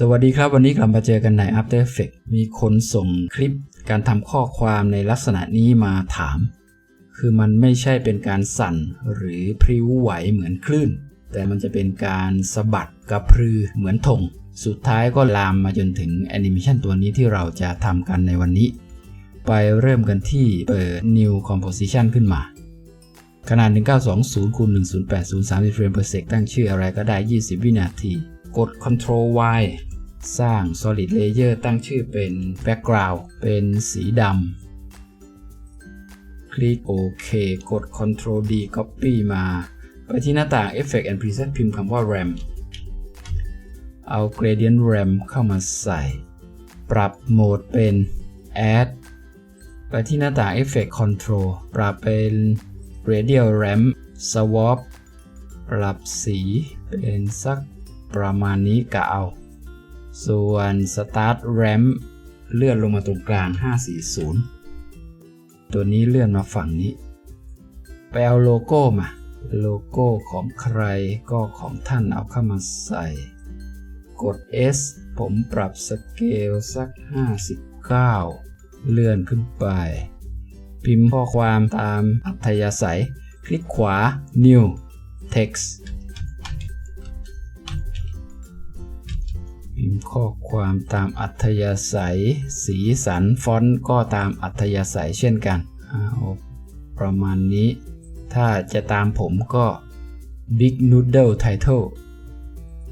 สวัสดีครับวันนี้กลับมาเจอกันใน After Effects มีคนส่งคลิปการทำข้อความในลักษณะนี้มาถาม คือมันไม่ใช่เป็นการสั่นหรือพริ้วไหวเหมือนคลื่น แต่มันจะเป็นการสะบัดกระพรือเหมือนธงสุดท้ายก็ลามมาจนถึงแอนิเมชันตัวนี้ที่เราจะทำกันในวันนี้ ไปเริ่มกันที่เปิด New Composition ขึ้นมาขนาด 1920คูณ1080 30 เฟรม per sec ตั้งชื่ออะไรก็ได้ 20 วินาที กด Ctrl Y สร้าง Solid Layer ตั้งชื่อเป็น Background เป็นสีดำ คลิกโอเคกด Ctrl D Copy มา ไปที่หน้าต่าง Effect and Preset พิมพ์คำว่า RAM เอา Gradient RAM เข้ามาใส่ ปรับโหมดเป็น Add ไปที่หน้าต่าง Effect Control ปรับเป็น Radial Ramp Swap ปรับสีเป็นสัก ประมาณนี้กะเอา ส่วน Start Ramp เลื่อนลงมาตรงกลาง 540 ตัวนี้เลื่อนมาฝั่งนี้ ไปเอาโลโก้มา โลโก้ของใครก็ของท่านเอาเข้ามาใส่ กด S ผมปรับสเกลสัก 59 เลื่อนขึ้นไป พิมพ์ข้อความตามอัธยาศัย คลิกขวา New Text พิมพ์ข้อความตามอัธยาศัย สีสันฟอนต์ก็ตามอัธยาศัยเช่นกันเอาประมาณนี้ ถ้าจะตามผมก็ Big Noodle Title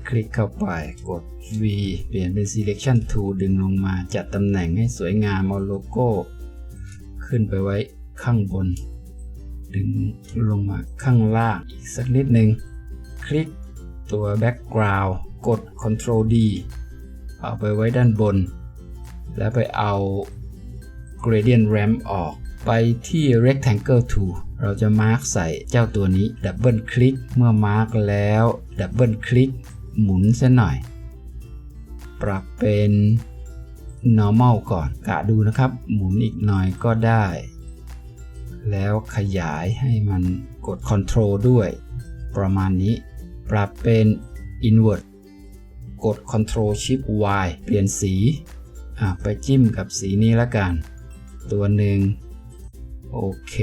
คลิกเข้าไปกด V เปลี่ยนเป็น Selection Tool ดึงลงมาจัดตำแหน่งให้สวยงามเอาโลโก้ ขึ้นไปไว้ข้างบน ดึงลงมาข้างล่างอีกสักนิดหนึ่ง คลิกตัว Background กด Ctrl D เอาไปไว้ด้านบน แล้วไปเอา Gradient Ramp ออก ไปที่ Rectangle Tool เราจะมาร์กใส่เจ้าตัวนี้ดับเบิลคลิกเมื่อมาร์กแล้วดับเบิลคลิกหมุนซะหน่อย ปรับเป็น normal ก่อนกะดูนะครับ หมุนอีกหน่อยก็ได้ แล้วขยายให้มันกด control ด้วย ประมาณนี้ ปรับเป็น invert กด Ctrl Shift Y เปลี่ยนสีไปจิ้มกับสีนี้ละกัน ตัวหนึ่งโอเค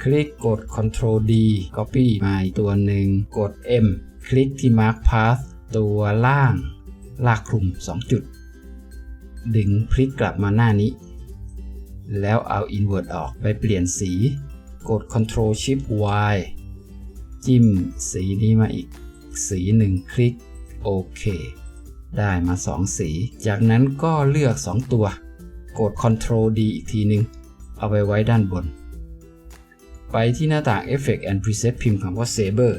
คลิกกด Ctrl D Copy มาอีกตัวหนึ่งกด M คลิกที่ Mark Path ตัวล่าง ลากคลุม 2 จุด ดึงพลิกกลับมาหน้านี้ แล้วเอา Invert ออกไปเปลี่ยนสี กด Ctrl Shift Y จิ้มสีนี้มาอีกสีหนึ่งคลิก โอเค ได้มา 2 สี จากนั้นก็เลือก 2 ตัว กด Ctrl D อีกทีหนึง เอาไปไว้ด้านบน ไปที่หน้าต่าง Effect and Preset พิมพ์คำว่า Saber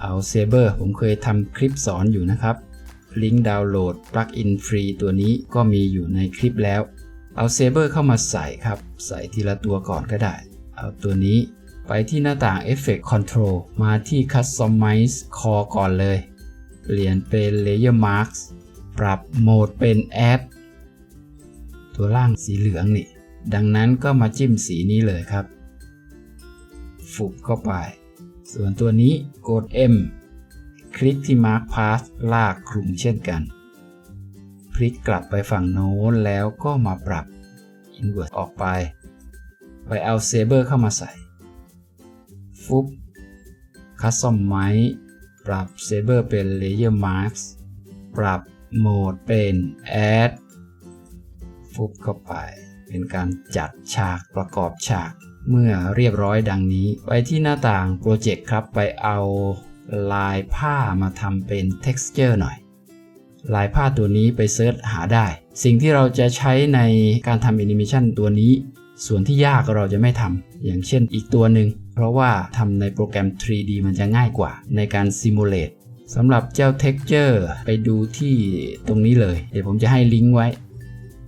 เอา Saber ผมเคยทำคลิปสอนอยู่นะครับ ลิงก์ดาวน์โหลดปลั๊กอินฟรีตัวนี้ก็มีอยู่ในคลิปแล้ว เอา Saber เข้ามาใส่ครับ ใส่ทีละตัวก่อนก็ได้ เอาตัวนี้ ไปที่หน้าต่าง Effect Control มาที่ Customize Core ก่อนเลย เปลี่ยนเป็น Layer Marks ปรับโหมดเป็น Add ตัวล่างสีเหลืองนี่ ดังนั้นก็มาจิ้มสีนี้เลยครับ ฟุบเข้าไป ส่วนตัวนี้กด M คลิกที่ Mark Path ลากคลุมเช่นกัน พลิกกลับไปฝั่งโน้นแล้วก็มาปรับ Invert ออกไป ไปเอา Saber เข้ามาใส่ ฟุบ Custom ไมปรับ Saber เป็น Layer Marks ปรับโหมดเป็น Add ฟุบเข้าไป เป็นการจัดฉากประกอบฉาก เมื่อเรียบร้อยดังนี้ ไปที่หน้าต่างโปรเจกต์ครับไปเอาลายผ้ามาทำเป็น texture หน่อยลายผ้าตัวนี้ไปเซิร์ชหาได้ สิ่งที่เราจะใช้ในการทำแอนิเมชันตัวนี้ ส่วนที่ยากเราจะไม่ทำอย่างเช่นอีกตัวหนึ่ง เพราะว่าทำในโปรแกรม 3D มันจะง่ายกว่าในการ simulate สำหรับเจ้า texture ไปดูที่ตรงนี้เลย เดี๋ยวผมจะให้ลิงก์ไว้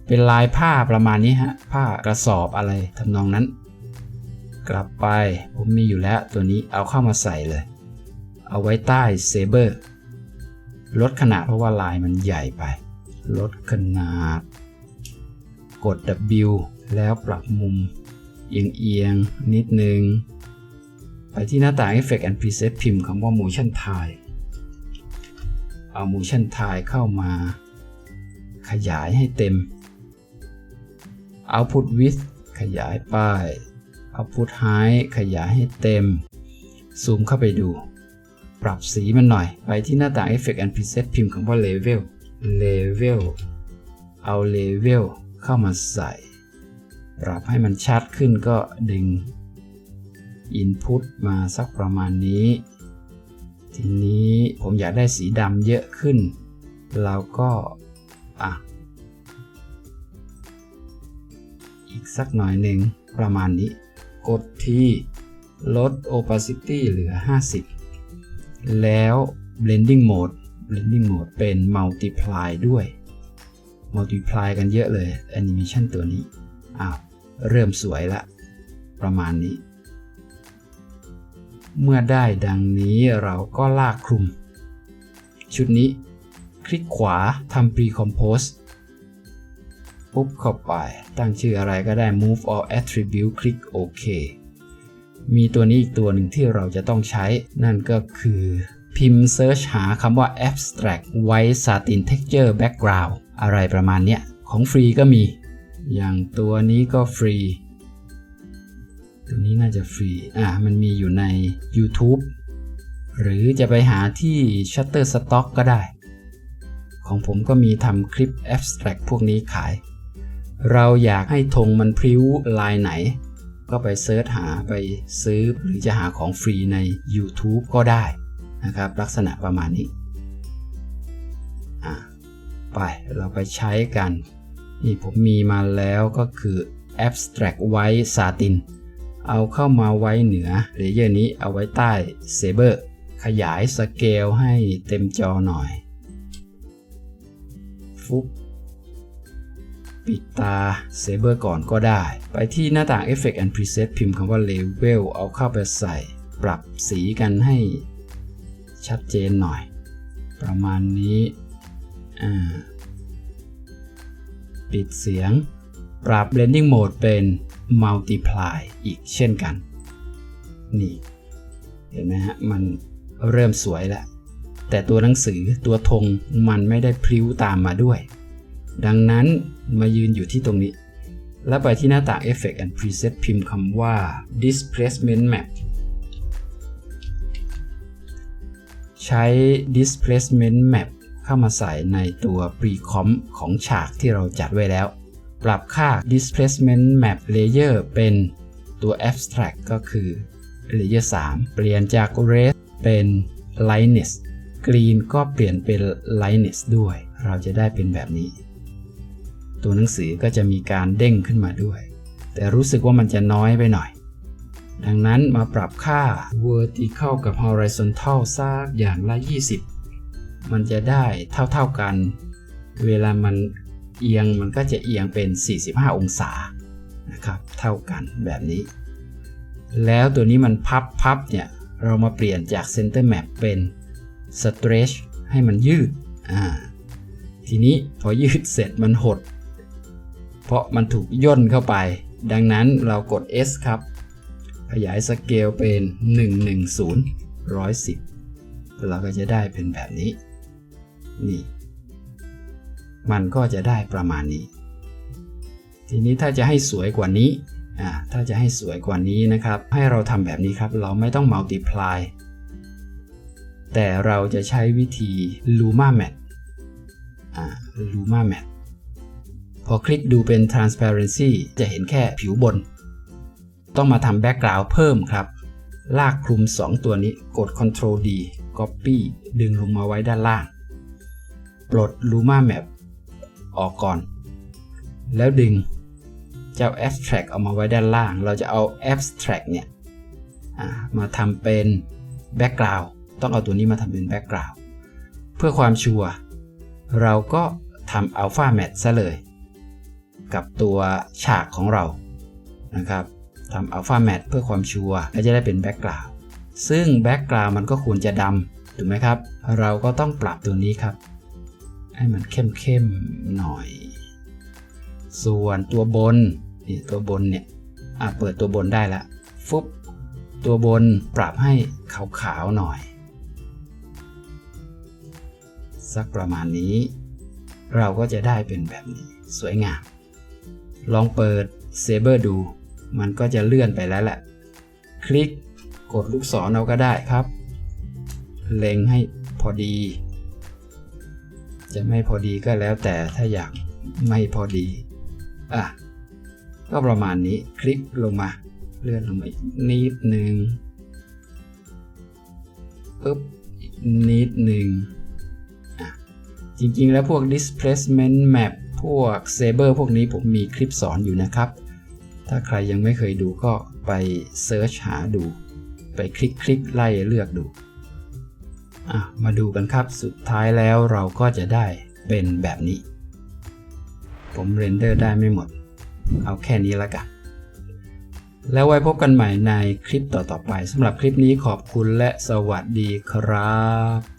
เป็นลายผ้าประมาณนี้ฮะ ผ้ากระสอบอะไรทำนองนั้น กลับไปผมมีอยู่แล้วตัวนี้เอาเข้ามาใส่เลย เอาไว้ใต้เซเบอร์ลดขนาดเพราะว่าลายมันใหญ่ไป ลดขนาด กด W แล้วปรับมุมเอียงๆนิดนึง ไปที่หน้าต่าง Effect and Preset พิมพ์คำว่า Motion Type เอา motion tile เข้ามา ขยายให้เต็ม output width ขยายป้าย output height ขยายให้เต็ม ซูมเข้าไปดู ปรับสีมันหน่อย ไปที่หน้าต่าง Effect and Preset พิมพ์คำว่า Level Level เอา Level เข้ามาใส่ ปรับให้มันชัดขึ้นก็ดึง Input มาสักประมาณนี้ ทีนี้ผมอยากได้สีดำเยอะขึ้น เราก็อะอีกสักหน่อยหนึ่งประมาณนี้ กดที่ลด opacity เหลือ 50 แล้ว blending mode blending mode เป็น multiply ด้วย multiply กันเยอะเลย animation ตัวนี้ อ้าว เริ่มสวยละ ประมาณนี้ เมื่อได้ดังนี้เราก็ลากคลุม ชุดนี้ คลิกขวาทำ pre-compose ปุ๊บเข้าไป ตั้งชื่ออะไรก็ได้ move all attribute คลิกโอเคมีตัวนี้อีกตัวหนึ่งที่เราจะต้องใช้ นั่นก็คือพิมพ์ search หาคำว่า abstract white satin texture background อะไรประมาณเนี้ย ของฟรีก็มี อย่างตัวนี้ก็ฟรี ตัวนี้น่าจะฟรี อะ มันมีอยู่ใน YouTube หรือจะไปหาที่ Shutterstock ก็ได้ ของผมก็มีทำคลิป abstract พวกนี้ขาย เราอยากให้ธงมันพริ้วลายไหน ก็ไปเซิร์ชหาไปซื้อหรือจะหาของฟรีใน YouTube ก็ได้นะครับ ลักษณะประมาณนี้ อะ ไปเราไปใช้กัน นี่ผมมีมาแล้วก็คือ abstract white satin เอาเข้ามาไว้เหนือเลเยอร์นี้เอาไว้ใต้ saber ขยายสเกลให้เต็มจอหน่อย ฟุบปิดตา saber ก่อนก็ได้ ไปที่หน้าต่าง Effect and Preset พิมพ์คำว่า Level เอาเข้าไปใส่ ปรับสีกันให้ชัดเจนหน่อย ประมาณนี้ อ่า ปิดเสียง ปรับ blending mode เป็น multiply อีกเช่นกัน นี่ เห็นไหมฮะ มันเริ่มสวยแล้ว แต่ตัวหนังสือตัวธงมันไม่ได้พลิ้วตามมาด้วย ดังนั้นมายืนอยู่ที่ตรงนี้ แล้วไปที่หน้าต่าง Effect and Preset พิมพ์คำว่า Displacement Map ใช้ Displacement Map เข้ามาใส่ในตัว Precomp ของฉากที่เราจัดไว้แล้ว ปรับค่า displacement map layer เป็นตัว abstract ก็คือ layer 3 เปลี่ยนจาก red เป็น lightness green ก็เปลี่ยนเป็น lightness ด้วย เราจะได้เป็นแบบนี้ ตัวหนังสือก็จะมีการเด้งขึ้นมาด้วย แต่รู้สึกว่ามันจะน้อยไปหน่อยดังนั้นมาปรับค่า vertical กับ horizontal สักอย่างละ 20 มันจะได้เท่าๆกัน เวลามันเอียงมันก็จะเอียงเป็น 45 องศานะครับเท่ากันแบบนี้ แล้วตัวนี้มันพับพับเนี่ยเรามาเปลี่ยนจาก center map เป็น stretch ให้มันยืดอ่าทีนี้พอยืดเสร็จมันหด เพราะมันถูกย่นเข้าไป ดังนั้นเรากด S ครับ ขยายสเกลเป็น 110 110 เราก็จะได้เป็นแบบนี้ นี่ มันก็จะได้ประมาณนี้ ทีนี้ถ้าจะให้สวยกว่านี้อ่าถ้าจะให้สวยกว่านี้นะครับ ให้เราทำแบบนี้ครับ เราไม่ต้อง multiply แต่เราจะใช้วิธี luma mat อ่า luma mat พอคลิกดูเป็น transparency จะเห็นแค่ผิวบน ต้องมาทำ background เพิ่มครับ ลากคลุม 2 ตัวนี้กด Ctrl D Copy ดึงลงมาไว้ด้านล่าง ปลด luma map ออกก่อน แล้วดึงเจ้า abstract เอามาไว้ด้านล่าง เราจะเอา abstract เนี่ยมาทำเป็น background ต้องเอาตัวนี้มาทำเป็น background เพื่อความชัวร์เราก็ทำ alpha mat ซะเลย กับตัวฉากของเรานะครับทำ alpha mat เพื่อความชัวร์ก็จะได้เป็น background ซึ่ง background มันก็ควรจะดำถูกไหมครับ เราก็ต้องปรับตัวนี้ครับ ให้มันเข้มๆหน่อย ส่วนตัวบนนี่ตัวบนเนี่ยอะเปิดตัวบนได้แล้วฟุบตัวบนปรับให้ขาวๆหน่อย สักประมาณนี้ เราก็จะได้เป็นแบบนี้ สวยงาม ลองเปิดเซเบอร์ดู มันก็จะเลื่อนไปแล้วแหละ คลิกกดลูกศรเอาก็ได้ครับ เล็งให้พอดี จะไม่พอดีก็แล้วแต่ถ้าอยากไม่พอดีอะก็ประมาณนี้คลิกลงมาเลื่อนลงมาอีกนิดหนึ่งปึ๊บนิดหนึ่งอะจริงๆ แล้วพวก displacement map พวก saber พวกนี้ผมมีคลิปสอนอยู่นะครับ ถ้าใครยังไม่เคยดูก็ไปเซิร์ชหาดู ไปคลิกคลิกไล่เลือกดู มาดูกันครับ สุดท้ายแล้วเราก็จะได้เป็นแบบนี้ ผมเรนเดอร์ได้ไม่หมด เอาแค่นี้ละกัน แล้วไว้พบกันใหม่ในคลิปต่อๆไปสำหรับคลิปนี้ขอบคุณและสวัสดีครับ